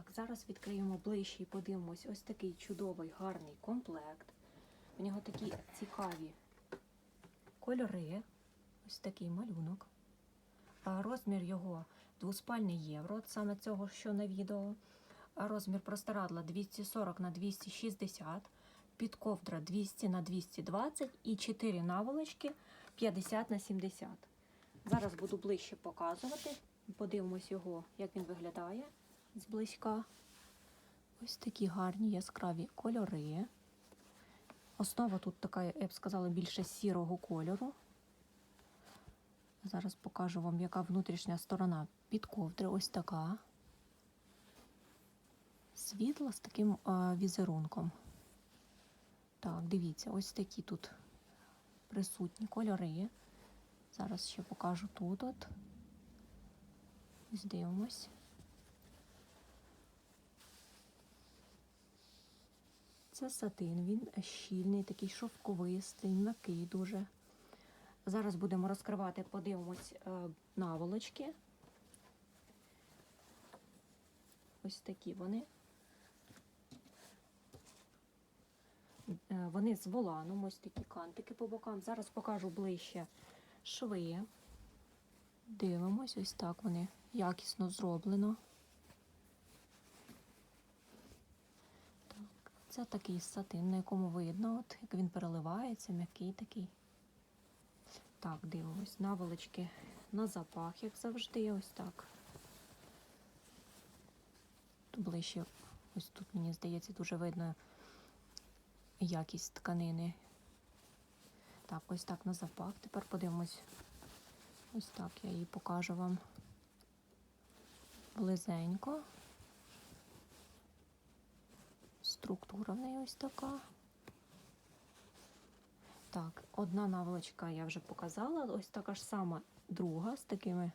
Так, зараз відкриємо ближче і подивимось ось такий чудовий гарний комплект. У нього такі цікаві кольори, ось такий малюнок. А Розмір його двоспальний євро, саме цього, що на відео. А Розмір простирадла 240 на 260, підковдра 200 на 220 і 4 наволочки 50 на 70. Зараз буду ближче показувати. Подивимось його, як він виглядає зблизька. Ось такі гарні яскраві кольори. Основа тут така, я б сказала, більше сірого кольору. Зараз покажу вам, яка внутрішня сторона під ковдри. Ось така. Світла з таким а, візерунком. Так, дивіться, ось такі тут присутні кольори. Зараз ще покажу тут. От. Ось дивимось. Це сатин, він щільний, такий шовковистий, м'який дуже. Зараз будемо розкривати, подивимось е, наволочки. Ось такі вони. Е, Вони з воланом, ось такі кантики по бокам. Зараз покажу ближче шви. Дивимось, ось так вони якісно зроблено. Це такий сатин, на якому видно, от, як він переливається, м'який такий. Так, дивимось, наволочки на запах, як завжди, ось так. Тут ближче, ось тут, мені здається, дуже видно якість тканини. Так, ось так на запах. Тепер подивимось. Ось так я її покажу вам близенько. Структура в неї ось така. Так, одна наволочка я вже показала, ось така ж сама друга з, такими,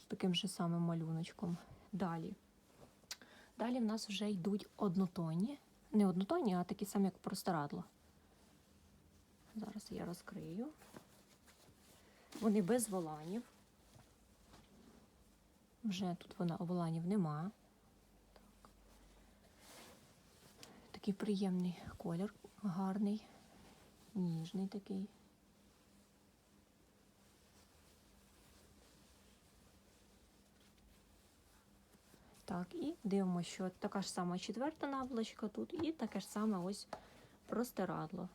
з таким же самим малюночком. Далі. Далі в нас вже йдуть однотонні. Не однотонні, а такі самі, як простирадло. Зараз я розкрию. Вони без воланів. Вже тут вона воланів нема. Так. Такий приємний колір, гарний, ніжний такий. Так, і дивимося, що така ж сама четверта наволочка тут, і таке ж саме ось простирадло.